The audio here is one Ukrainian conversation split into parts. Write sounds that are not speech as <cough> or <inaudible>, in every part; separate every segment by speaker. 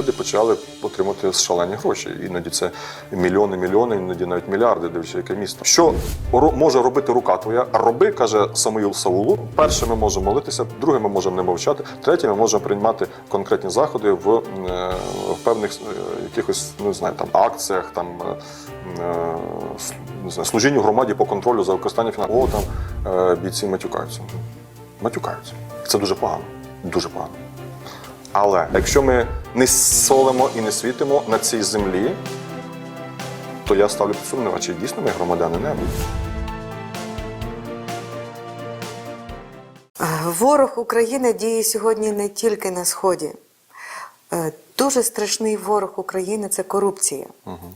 Speaker 1: люди почали отримати шалені гроші. Іноді це мільйони, мільйони, іноді навіть мільярди, дивлячись, яке місто. Що може робити рука твоя? Роби, каже Самуїл Саулу. Перше, ми можемо молитися, друге, ми можемо не мовчати. Третє, ми можемо приймати конкретні заходи в, е, в певних е, якихось ну, не знаю, там акціях, там е, не знаю, служінню громаді по контролю за використання фінансів. О, там бійці матюкаються. Матюкаються. Це дуже погано. Дуже погано. Але якщо ми не солимо і не світимо на цій землі, то я ставлю під сумнів, а чи дійсно ми громадяни неба?
Speaker 2: Е, Ворог України діє сьогодні не тільки на сході. Дуже страшний ворог України це корупція.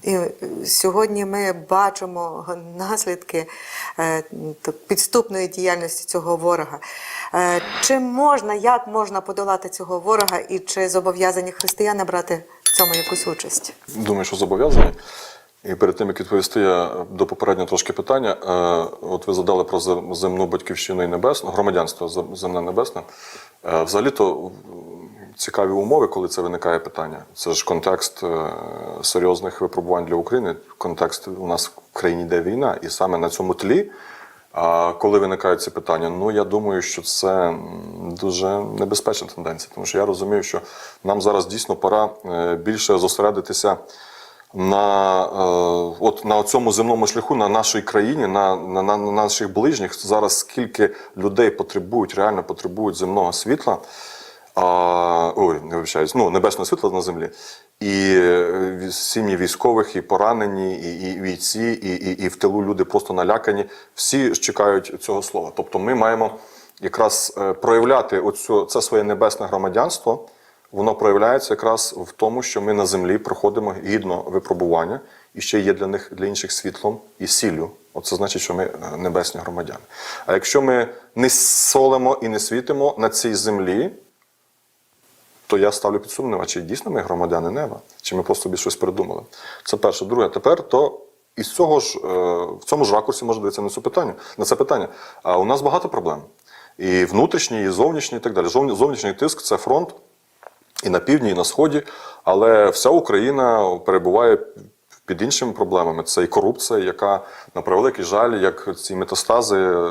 Speaker 2: І е, сьогодні ми бачимо наслідки е, підступної діяльності цього ворога. Е, Чи можна, як можна подолати цього ворога, і чи зобов'язані християни брати в цьому якусь участь?
Speaker 1: Думаю, що зобов'язані. І перед тим, як відповісти я до попереднього трошки питання, от ви задали про земну батьківщину і небесну, громадянство земне небесне. Взагалі-то цікаві умови, коли це виникає питання. Це ж контекст е, серйозних випробувань для України. Контекст у нас в країні йде війна, і саме на цьому тлі. Коли виникають ці питання, ну я думаю, що це дуже небезпечна тенденція, тому що я розумію, що нам зараз дійсно пора е, більше зосередитися на, е, от, на цьому земному шляху, на нашій країні, на, на, на наших ближніх. Зараз скільки людей потребують, реально потребують земного світла. А, ой, не вибачаюсь, ну, небесного світла на землі. І е, сім'ї військових, і поранені, і, і бійці, і, і, і в тилу люди просто налякані. Всі чекають цього слова. Тобто ми маємо якраз е, проявляти оцю, це своє небесне громадянство. Воно проявляється якраз в тому, що ми на землі проходимо гідно випробування і ще є для них для інших світлом і сіллю. Оце значить, що ми е, небесні громадяни. А якщо ми не солимо і не світимо на цій землі, то я ставлю під сумнів, а чи дійсно ми громадяни неба, чи ми просто собі щось придумали. Це перше. Друге, тепер то із цього ж е, в цьому ж ракурсі можна дивитися на це питання. На це питання. А у нас багато проблем. І внутрішній, і зовнішній, і так далі. Зовнішній тиск це фронт і на півдні, і на сході, але вся Україна перебуває під іншими проблемами. Це і корупція, яка на превеликий жаль, як ці метастази е,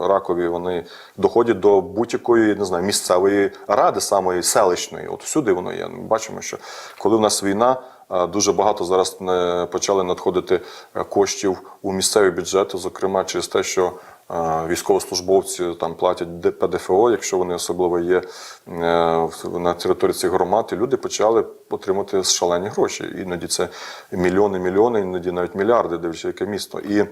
Speaker 1: ракові, вони доходять до будь-якої не знаю, місцевої ради, самої селищної. От всюди воно є. Ми бачимо, що коли в нас війна. е, Дуже багато зараз е, почали надходити коштів у місцеві бюджети, зокрема через те, що військовослужбовці там платять ПДФО, якщо вони особливо є е, на території цих громад, і люди почали отримати шалені гроші. Іноді це мільйони, мільйони, іноді навіть мільярди, дивлячись, яке місто. І е,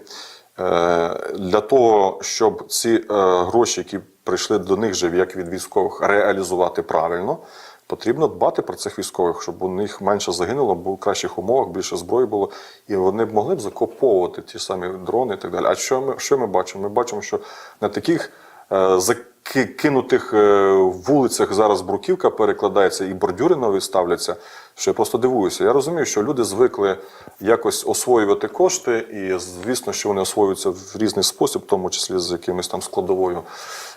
Speaker 1: для того, щоб ці е, гроші, які прийшли до них же, як від військових, реалізувати правильно. Потрібно дбати про цих військових, щоб у них менше загинуло, бо в кращих умовах більше зброї було, і вони б могли б закуповувати ті самі дрони і так далі. А що ми, що ми бачимо? Ми бачимо, що на таких е, закинутих е, вулицях зараз бруківка перекладається і бордюри нові ставляться. Що я просто дивуюся. Я розумію, що люди звикли якось освоювати кошти, і звісно, що вони освоюються в різний спосіб, в тому числі з якимось там складовою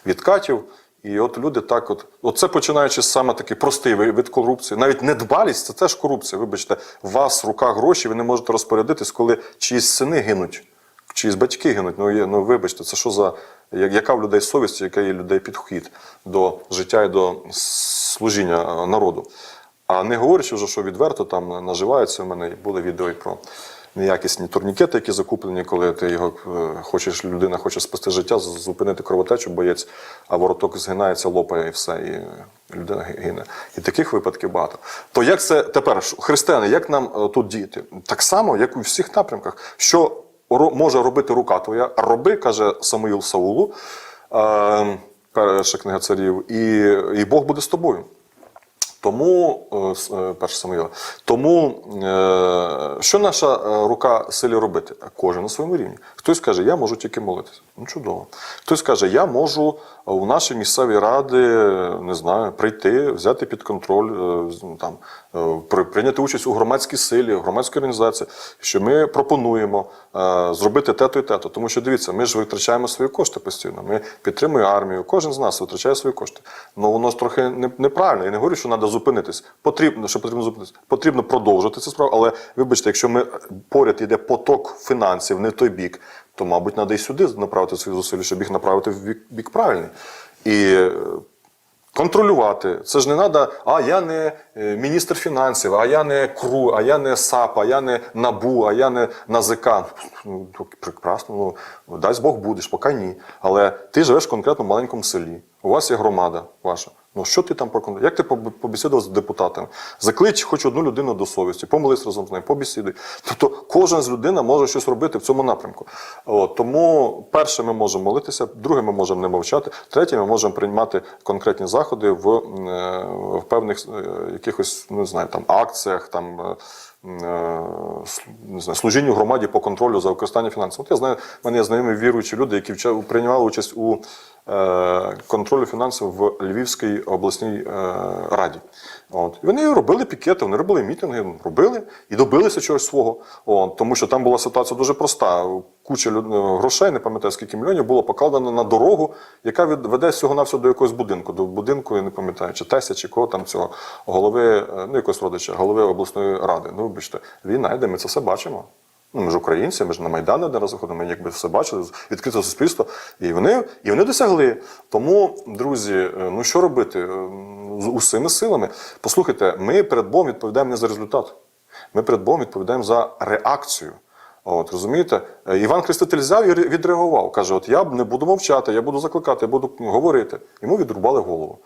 Speaker 1: відкатів. І от люди так, от, от це починаючи з саме такий простий вид корупції. Навіть недбалість це теж корупція. Вибачте, у вас в руках гроші, ви не можете розпорядитись, коли чиїсь сини гинуть, чиїсь батьки гинуть. Ну, є, ну вибачте, це що за яка в людей совість, яка є людей підхід до життя і до служіння е, народу. А не говорячи вже, що відверто там наживаються. У мене були відео і про неякісні турнікети, які закуплені, коли ти його е, хочеш, людина хоче спасти життя, зупинити кровотечу, боєць, а вороток згинається, лопає і все, і людина гине. І таких випадків багато. То як це тепер, християни, як нам е, тут діяти? Так само, як у всіх напрямках. Що може робити рука твоя? Роби, каже Самуїл Саулу, е, перша книга царів, і, і Бог буде з тобою. Тому, е, е, перше Самуїла, тому е, що наша рука силі робити? Кожен на своєму рівні. Хтось каже, я можу тільки молитися. Ну, чудово. Хтось каже, я можу у наші місцеві ради, не знаю, прийти, взяти під контроль, там, прийняти участь у громадській силі, в громадській організації, що ми пропонуємо е, зробити те-то і те-то. Тому що дивіться, ми ж витрачаємо свої кошти постійно. Ми підтримуємо армію, кожен з нас витрачає свої кошти. Ну воно ж трохи неправильно. Я не говорю, що треба зупинитись. Потрібно, що потрібно зупинитись. Потрібно продовжити цю справу, але вибачте, якщо ми поряд йде поток фінансів не в той бік, то, мабуть, треба і сюди направити свої зусилля, щоб їх направити в бік, бік правильний. І е, контролювати. Це ж не треба, а я не е, міністр фінансів, а я не КРУ, а я не САП, а я не НАБУ, а я не НАЗК. Ну, прекрасно, ну, дасть Бог будеш, поки ні. Але ти живеш конкретно в маленькому селі. У вас є громада ваша. Ну що ти там проконтролюєш? Як ти поб- побесідував з депутатами? Заклич хоч одну людину до совісті, помолись разом з нею, побесідуй. Тобто кожен з людина може щось робити в цьому напрямку. От, тому перше, ми можемо молитися, друге, ми можемо не мовчати, третє, ми можемо приймати конкретні заходи в, е, в певних е, якихось, ну, не знаю, там акціях, там. е, Не знаю, служінню громаді по контролю за використанням фінансів. От я знаю, в мене є знайомі віруючі люди, які приймали участь у контролю фінансів в Львівській обласній е, раді. От. І вони робили пікети, вони робили мітинги, робили і добилися чогось свого. От. Тому що там була ситуація дуже проста. Куча е, грошей, не пам'ятаю скільки мільйонів, було покладено на дорогу, яка веде всього на до якогось будинку. До будинку, я не пам'ятаю, чи Теся, чи кого там цього голови, е, ну якогось родича, голови обласної ради. Ну, вибачте, війна йде, ми це все бачимо. Ну, ми ж українці, ми ж на Майдан один раз виходимо, ми якби все бачили, відкрите суспільство. І вони, і вони досягли. Тому, друзі, е, ну що робити? Е, З усіми силами. Послухайте, ми перед Богом відповідаємо не за результат. Ми перед Богом відповідаємо за реакцію. От, розумієте? Е, Іван Хреститель взяв і відреагував. Каже: От я не буду мовчати, я буду закликати, я буду говорити. Йому відрубали голову.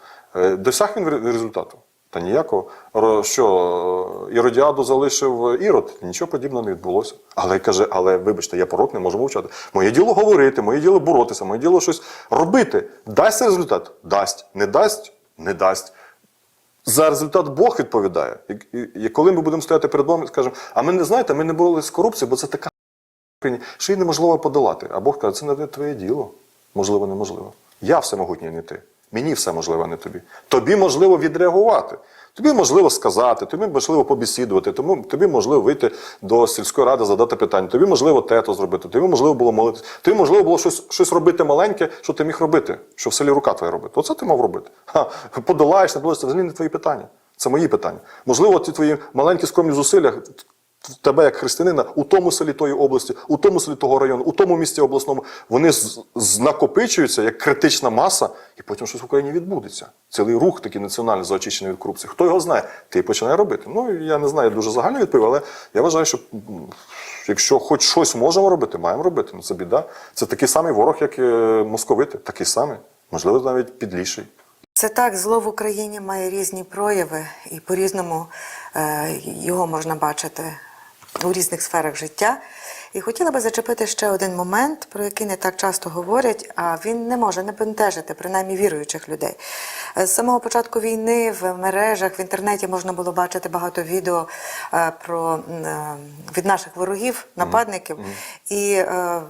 Speaker 1: Досяг він результату. Та ніякого. Що, е, Іродіаду залишив Ірод, нічого подібного не відбулося. Але каже, але вибачте, я порок не можу мовчати. Моє діло говорити, моє діло боротися, моє діло щось робити. Дасть результат? Дасть. Не дасть? Не дасть. За результат Бог відповідає. І, і, і коли ми будемо стояти перед Богом і скажемо, а ми не знаєте, ми не боролися з корупцією, бо це така що її неможливо подолати. А Бог каже, це не твоє діло. Можливо, неможливо. Я всемогутній, не ти. Мені все можливо, а не тобі. Тобі можливо відреагувати. Тобі можливо сказати, тобі можливо побесідувати, тому тобі можливо вийти до сільської ради, задати питання, тобі можливо тето зробити, тобі можливо було молитися, тобі можливо було щось, щось робити маленьке, що ти міг робити, що в селі рука твоя робити. Оце ти мав робити. Ха, подолаєш, не подолаєш, взагалі не твої питання. Це мої питання. Можливо, ті твої маленькі скромні зусилля тебе як християнина у тому селі тої області, у тому селі того району, у тому місті обласному, вони знакопичуються як критична маса, і потім щось в Україні відбудеться. Цілий рух такий національний за очищення від корупції. Хто його знає? Ти починає робити. Ну я не знаю, дуже загально відповів, але я вважаю, що якщо хоч щось можемо робити, маємо робити. Ну це біда. Це такий самий ворог, як е, московити, такий самий, можливо, навіть підліший.
Speaker 2: Це так, зло в Україні має різні прояви, і по-різному е, його можна бачити у різних сферах життя. І хотіла би зачепити ще один момент, про який не так часто говорять, а він не може не бентежити, принаймні віруючих людей. Е, З самого початку війни в мережах, в інтернеті можна було бачити багато відео е, про е, від наших ворогів, нападників. І е,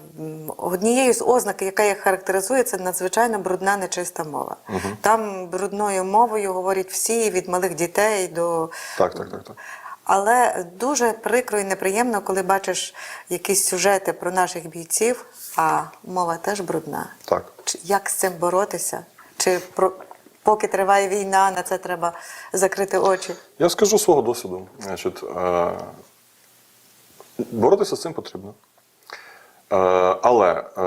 Speaker 2: однією з ознак, яка їх характеризує, це надзвичайно брудна нечиста мова. Там брудною мовою говорять всі від малих дітей до
Speaker 1: Так, так, так, так.
Speaker 2: Але дуже прикро і неприємно, коли бачиш якісь сюжети про наших бійців, а мова теж брудна.
Speaker 1: Так.
Speaker 2: Як з цим боротися? Чи про поки триває війна, на це треба закрити очі?
Speaker 1: Я скажу свого досвіду. Значить, е, боротися з цим потрібно. Е, але е,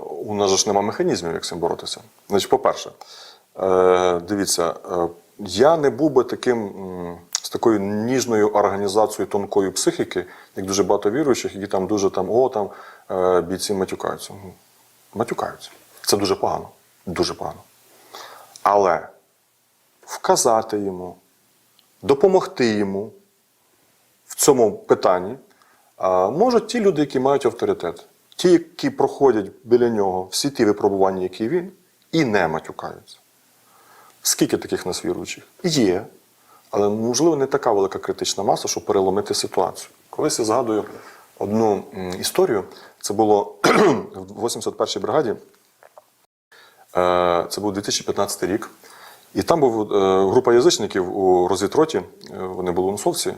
Speaker 1: у нас ж немає механізмів, як з цим боротися. Значить, по-перше, е, дивіться, е, я не був би таким такою ніжною організацією тонкої психіки, як дуже багато віруючих, які там дуже там, о, там е, бійці матюкаються. Матюкаються. Це дуже погано. Дуже погано. Але вказати йому, допомогти йому в цьому питанні можуть ті люди, які мають авторитет, ті, які проходять біля нього всі ті випробування, які він, і не матюкаються. Скільки таких нас віруючих? Є. Але, можливо, не така велика критична маса, щоб переломити ситуацію. Колись я згадую одну історію. Це було <clears throat> в 81-й бригаді. Е, Це був 2015 рік. І там був е, група язичників у розвідроті, е, вони були у Носовці,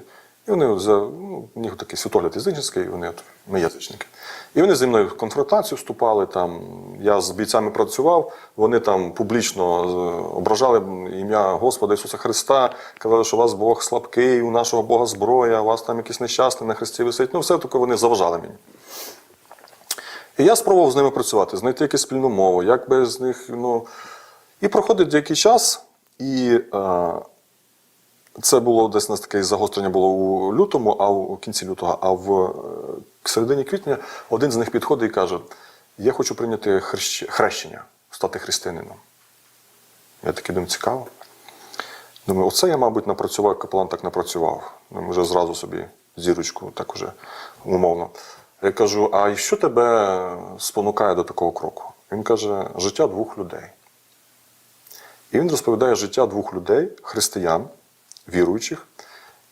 Speaker 1: І вони за, ну, них такий світогляд язичницький, вони от, ми язичники. І вони зі мною в конфронтацію вступали. Там, я з бійцями працював, вони там публічно е, ображали ім'я Господа Ісуса Христа, казали, що у вас Бог слабкий, у нашого Бога зброя, у вас там якийсь нещасний на хресті висить. Ну, все таке вони заважали мені. І я спробував з ними працювати, знайти якусь спільну мову, як би з них. Ну... І проходить деякий час, і е, це було десь нас таке загострення було у лютому, а у кінці лютого, а в е, середині квітня один з них підходить і каже: Я хочу прийняти хрещ- хрещення, стати християнином. Я такий думаю, цікаво. Думаю, оце я, мабуть, напрацював, капелан так напрацював. Думаю, вже зразу собі зірочку, так уже умовно. Я кажу: а що тебе спонукає до такого кроку? Він каже, життя двох людей. І він розповідає життя двох людей, християн, віруючих,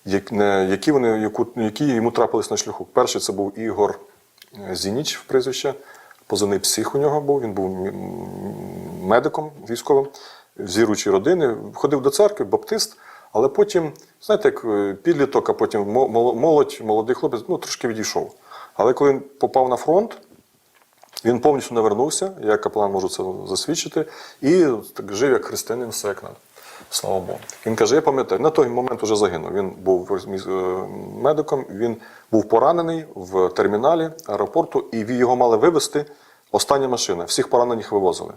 Speaker 1: які, вони, які йому трапились на шляху. Перший це був Ігор е, Зініч, в прізвище, позивний псих у нього був, він був медиком військовим, з віруючої родини, ходив до церкви, баптист, але потім, знаєте, як е, підліток, а потім молодь, молодий хлопець, ну, трошки відійшов. Але коли він попав на фронт, він повністю не вернувся, я як капелан можу це засвідчити, і так жив як християнин, надо. Слава Богу. Він каже: я пам'ятаю, на той момент вже загинув. Він був е, медиком, він був поранений в терміналі аеропорту, і його мали вивезти. Остання машина. Всіх поранених вивозили.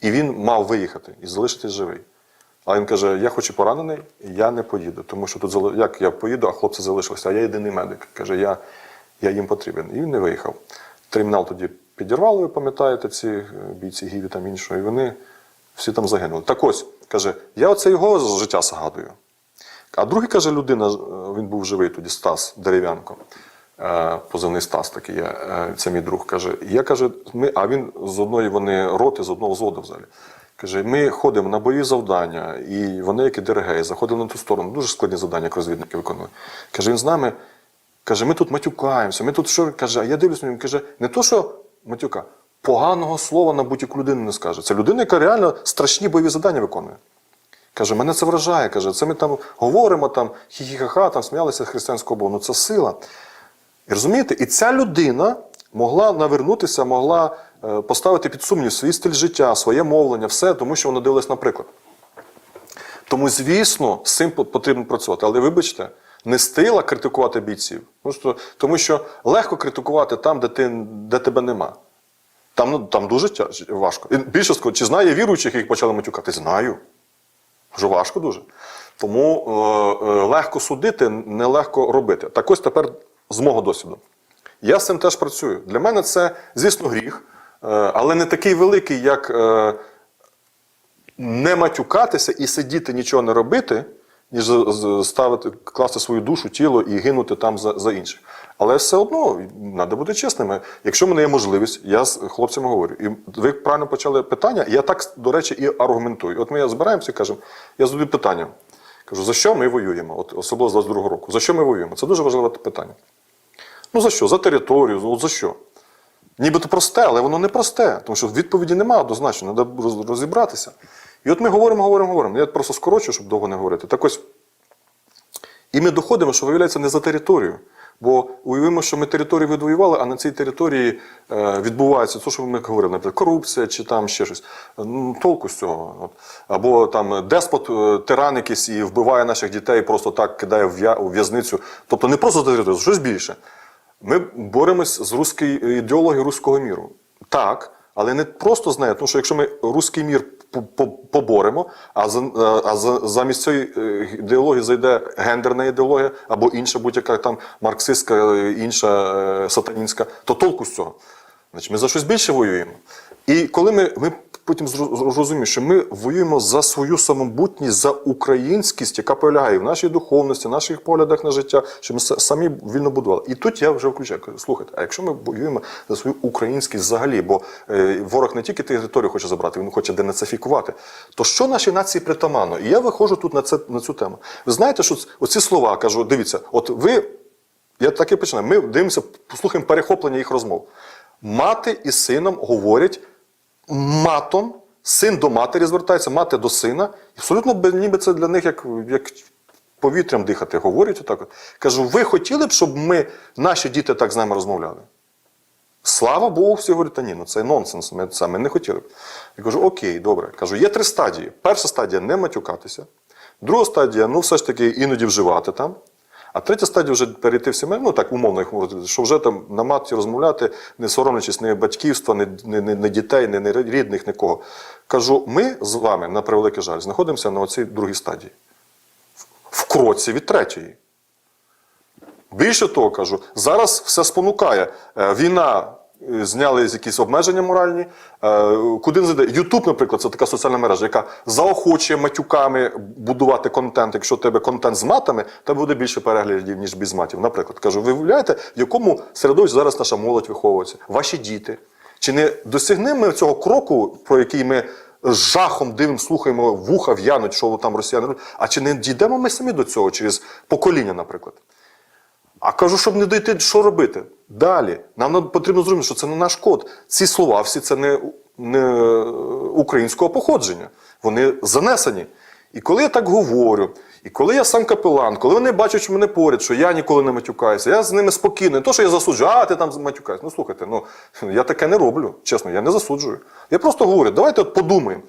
Speaker 1: І він мав виїхати і залишитись живий. А він каже: Я хоч і поранений, я не поїду, тому що тут як я поїду, а хлопці залишилися, а я єдиний медик. Каже, я, я їм потрібен. І він не виїхав. Термінал тоді підірвали, ви пам'ятаєте, ці е, бійці Гіві там іншого, і вони всі там загинули. Так ось, каже, я оце його життя згадую. А другий, каже, людина, е, він був живий тоді, Стас Дерев'янко. Е, Позивний Стас такий, є, е, це мій друг. Каже, я каже, ми, а він з одної вони роти, з одного взводу взагалі. Каже, ми ходимо на бойові завдання, і вони, як і ДРГ, заходили на ту сторону. Дуже складні завдання, як розвідники виконують. Каже, він з нами, каже, ми тут матюкаємося, ми тут що каже, а я дивлюсь на нього, каже, не то, що матюка, поганого слова на будь-яку людину не скаже. Це людина, яка реально страшні бойові завдання виконує. Каже, мене це вражає. Каже, це ми там говоримо, там хі-хі-ха-ха, там сміялися з християнського Богу. Ну це сила. І розумієте, і ця людина могла навернутися, могла е, поставити під сумнів свій стиль життя, своє мовлення, все, тому що вона дивилась наприклад. Тому, звісно, з цим потрібно працювати. Але вибачте, не стила критикувати бійців. Тому що легко критикувати там, де, ти, де тебе нема. Там, ну, там дуже важко. І більше скажу, чи знає віруючих, яких почали матюкати? Знаю. Дуже важко дуже. Тому е, е, легко судити, нелегко робити. Так ось тепер з мого досвіду. Я з цим теж працюю. Для мене це, звісно, гріх, е, але не такий великий, як е, не матюкатися і сидіти, нічого не робити, ніж ставити, класти свою душу, тіло і гинути там за, за інших. Але все одно треба бути чесними. Якщо в мене є можливість, я з хлопцями говорю. І ви правильно почали питання, і я так, до речі, і аргументую. От ми збираємося і кажемо, я задаю питання. Кажу, за що ми воюємо? От особливо з 22-го року. За що ми воюємо? Це дуже важливе питання. Ну за що? За територію, ну за що? Нібито просте, але воно не просте, тому що відповіді немає однозначно, треба розібратися. І от ми говоримо, говоримо, говоримо. Я просто скорочу, щоб довго не говорити. Так ось, і ми доходимо, що виявляється не за територію. Бо уявимо, що ми територію відвоювали, а на цій території е, відбувається те, що ми говорили, наприклад, корупція чи там ще щось. Ну, толку з цього. Або там деспот, е, тиран якийсь і вбиває наших дітей, просто так кидає в в'язницю. Тобто не просто територію, щось більше. Ми боремось з руською ідеологією руського міру. Так, але не просто з нею, тому що якщо ми руський мір поборемо, а, за, а за, замість цієї е, ідеології зайде гендерна ідеологія або інша будь-яка там марксистська, е, інша е, сатанінська, то толку з цього. Значить, ми за щось більше воюємо. І коли ми, ми потім зро- що ми воюємо за свою самобутність, за українськість, яка полягає в нашій духовності, наших поглядах на життя, що ми самі вільно будували. І тут я вже включаю. кажу, Слухайте, а якщо ми воюємо за свою українськість взагалі, бо е, ворог не тільки територію хоче забрати, він хоче денацифікувати, то що нашій нації притаманно? І я виходжу тут на, це, на цю тему. Ви знаєте, що оці слова кажу, дивіться, от ви я так і починаю. Ми дивимося, послухаємо перехоплення їх розмов. Мати і сином говорять матом, син до матері звертається, мати до сина. Абсолютно ніби це для них як, як повітрям дихати, говорять отак. От. Кажу, ви хотіли б, щоб ми, наші діти так з нами розмовляли? Слава Богу, всі говорять, та ні, ну це нонсенс, ми це ми не хотіли. б. Я кажу, окей, добре. Кажу, є три стадії. Перша стадія не матюкатися. Друга стадія, ну все ж таки іноді вживати там. А третя стадія вже перейти в сімейну, ну так умовно їх можна, що вже там на матці розмовляти, не соромлячись ні батьківства, ні, ні, ні, ні дітей, ні, ні рідних, нікого. Кажу, ми з вами, на превеликий жаль, знаходимося на оцій другій стадії. В кроці від третьої. Більше того кажу, зараз все спонукає. Е, Війна зняли якісь обмеження моральні. Е, Куди не зайде? Ютуб, наприклад, це така соціальна мережа, яка заохочує матюками будувати контент. Якщо у тебе контент з матами, то буде більше переглядів, ніж без матів. Наприклад, кажу, ви уявляєте, в якому середовищі зараз наша молодь виховується, ваші діти. Чи не досягнемо ми цього кроку, про який ми з жахом дивимо, слухаємо, вуха в'януть, що там росіяни роблять? А чи не дійдемо ми самі до цього через покоління, наприклад? А кажу, щоб не дійти, що робити? Далі. Нам потрібно зрозуміти, що це не наш код. Ці слова всі це не, не українського походження. Вони занесені. І коли я так говорю, і коли я сам капелан, коли вони бачать, мене поряд, що я ніколи не матюкаюся, я з ними спокійний. Не то, що я засуджую, а ти там матюкаєшся. Ну слухайте, ну я таке не роблю. Чесно, я не засуджую. Я просто говорю, давайте от подумаємо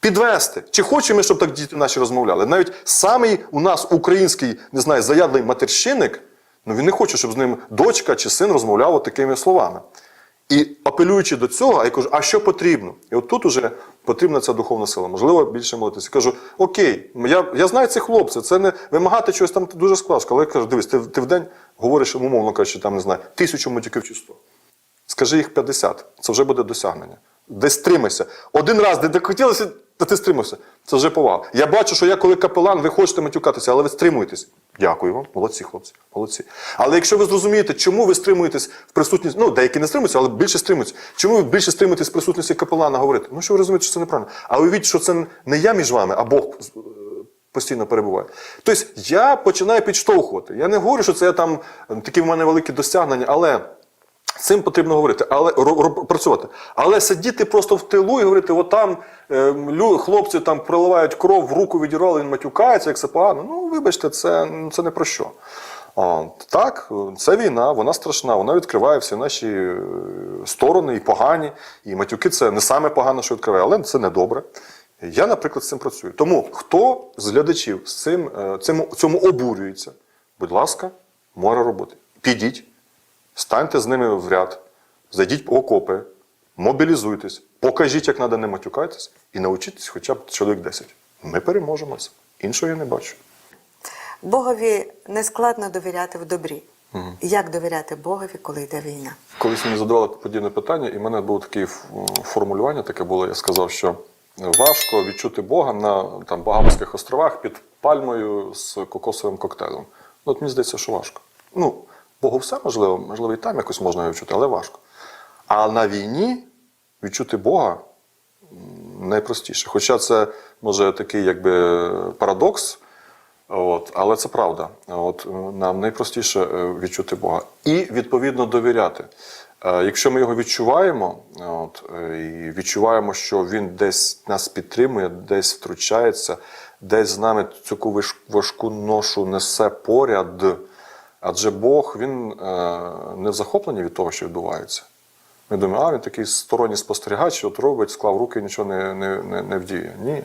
Speaker 1: підвести. Чи хочемо щоб так діти наші розмовляли? Навіть самий у нас український, не знаю, заядлий матерщинник, ну він не хоче, щоб з ним дочка чи син розмовляв такими словами. І апелюючи до цього, я кажу, а що потрібно? І от тут уже потрібна ця духовна сила. Можливо, більше молитися. Кажу, окей, я, я знаю цих хлопців, це не вимагати чогось там дуже складно. Але я кажу, дивись, ти, ти в день говориш, умовно кажучи, там не знаю, тисячу матюків чи сто. Скажи їх 50, це вже буде досягнення. Десь стримайся. Один раз, де хотілося, та ти стримався. Це вже повага. Я бачу, що я коли капелан, ви хочете матюкатися, але ви стримуєтесь. Дякую вам, молодці, хлопці, молодці. Але якщо ви зрозумієте, чому ви стримуєтесь в присутності, ну деякі не стримуються, але більше стримуються. Чому ви більше стримуєтесь в присутності капелана говорити? Ну що ви розумієте, що це неправильно. А уявіть, що це не я між вами, а Бог е, постійно перебуває. Тобто я починаю підштовхувати. Я не говорю, що це я там такі в мене великі досягнення, але. Цим потрібно говорити, але працювати. Але сидіти просто в тилу і говорити, от там е, лю- хлопці там проливають кров, в руку відірвали, він матюкається, як це погано. Ну, вибачте, це, це не про що. А, так, це війна, вона страшна, вона відкриває всі наші е, сторони і погані. І матюки це не саме погане, що відкриває, але це не добре. Я, наприклад, з цим працюю. Тому хто з глядачів з цим, е, цим, цьому обурюється, будь ласка, море роботи. Підіть. Станьте з ними в ряд, зайдіть в окопи, мобілізуйтесь, покажіть, як треба не матюкатись, і навчитесь хоча б чоловік 10. Ми переможемо. Іншого я не бачу.
Speaker 2: Богові не складно довіряти в добрі. Як довіряти Богові, коли йде війна?
Speaker 1: Колись мені задавали подібне питання, і в мене було таке формулювання, таке було, я сказав, що важко відчути Бога на там, Багамських островах під пальмою з кокосовим коктейлем. Ну, от мені здається, що важко. Ну, Богу все можливо, можливо, і там якось можна відчути, але важко. А на війні відчути Бога найпростіше. Хоча це може такий якби парадокс, От, але це правда. От, нам найпростіше е, відчути Бога. І відповідно довіряти. Е, Якщо ми його відчуваємо, от, е, і відчуваємо, що він десь нас підтримує, десь втручається, десь з нами цю важку ношу несе поряд. Адже Бог він е, не в захопленні від того, що відбувається. Ми думаємо, а він такий сторонній спостерігач, от робить, склав руки, нічого не, не, не, не вдіє. Ні.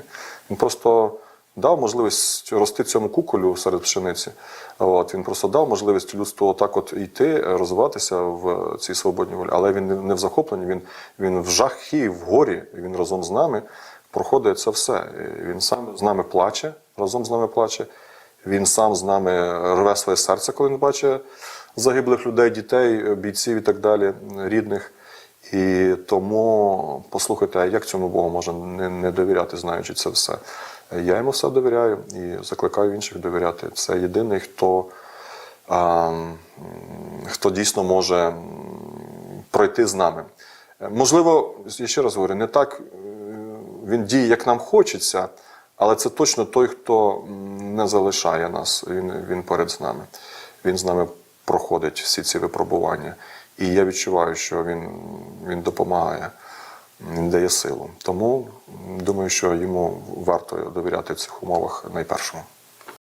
Speaker 1: Він просто дав можливість рости цьому куколю серед пшениці. От, він просто дав можливість людству отак от йти, розвиватися в цій свободній волі. Але він не- в захопленні, він, він в жахі, в горі, він разом з нами проходить це все. І Він сам з нами плаче, разом з нами плаче. Він сам з нами рве своє серце, коли він бачить загиблих людей, дітей, бійців і так далі, рідних. І тому послухайте, як цьому Богу можна не, не довіряти, знаючи це все? Я йому все довіряю і закликаю інших довіряти. Це єдиний, хто, а, хто дійсно може пройти з нами. Е, Можливо, я ще раз говорю, не так е, він діє, як нам хочеться, але це точно той, хто не залишає нас. Він, він поряд з нами. Він з нами проходить всі ці випробування. І я відчуваю, що він, він допомагає, він дає силу. Тому думаю, що йому варто довіряти в цих умовах найпершому.